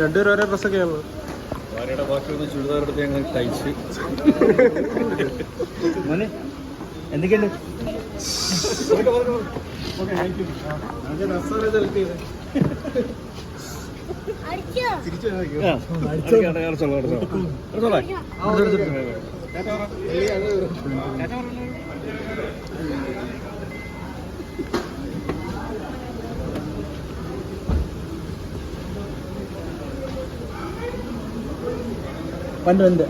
രണ്ടുപേരും ഓരോ ഡ്രസ്സൊക്കെയാണല്ലോ ഭാര്യയുടെ ബാക്കിയുള്ള ചുരിദാർ എടുത്ത് ഞങ്ങൾ തയ്ച്ച്. മോനെ എന്തൊക്കെയുണ്ട്? വണ്ട് വണ്ടി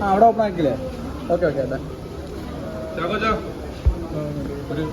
ആ അവിടെ ഓപ്പൺ ആക്കില്ലേ ഓക്കെ ഓക്കെ അതെ ഒരു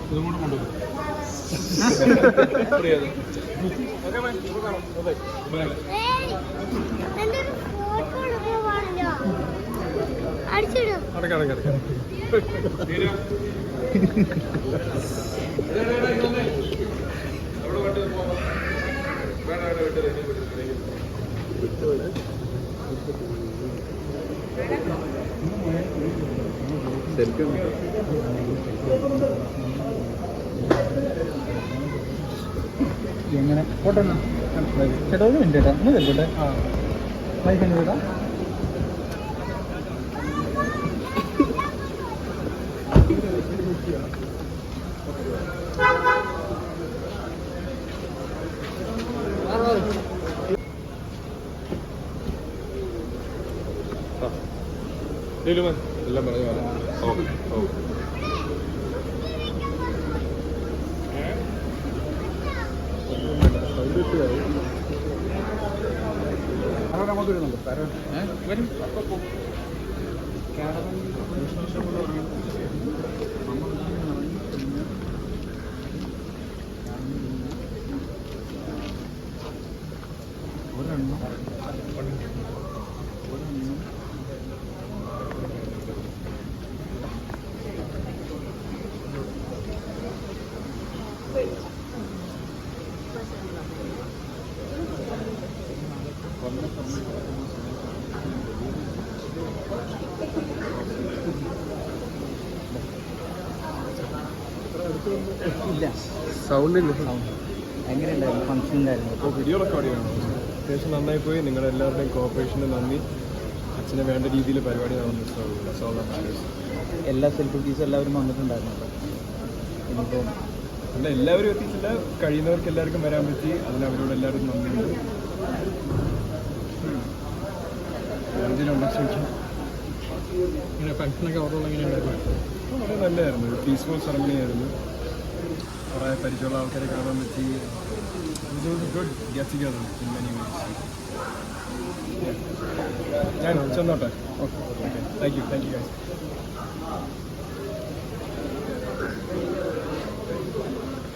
എങ്ങനെ? ചേട്ടാ ഒരു മിനിറ്റ് ചേട്ടാ ഒന്ന് തരട്ടെ ആ. പൈസ ചേട്ടാ എല്ലാം പറഞ്ഞു ഓ ഓ അങ്ങോട്ട് വരുന്നുണ്ട് വരും സൗണ്ട് ഇല്ല എങ്ങനെയുണ്ടായിരുന്നു? ഫംഗ്ഷൻ ഉണ്ടായിരുന്നു? അപ്പോൾ വീഡിയോ റെക്കോർഡ് ചെയ്യണം. അത്യാവശ്യം നന്നായി പോയി നിങ്ങളുടെ എല്ലാവരുടെയും കോപ്പറേഷന് നന്ദി. അച്ഛനെ വേണ്ട രീതിയിൽ പരിപാടി നടന്നു. എല്ലാ സെലിബ്രിറ്റീസും എല്ലാവരും വന്നിട്ടുണ്ടായിരുന്നു. ഇനിയിപ്പോൾ അല്ല എല്ലാവരും എത്തിച്ചില്ല കഴിയുന്നവർക്ക് എല്ലാവർക്കും വരാൻ പറ്റി. അതിന് അവരോട് എല്ലാവരും നന്ദി. ഫംഗ്ഷനൊക്കെ വളരെ നല്ലതായിരുന്നു. പീസ്ഫുൾ സെറമണി ആയിരുന്നു. കുറെ പരിചയമുള്ള ആൾക്കാരെ കാണാൻ പറ്റി. ഗുഡ് ഗെറ്റ് ഇൻ വേസ് ഞാൻ ചെന്നോട്ടെ? Okay okay thank you thank you guys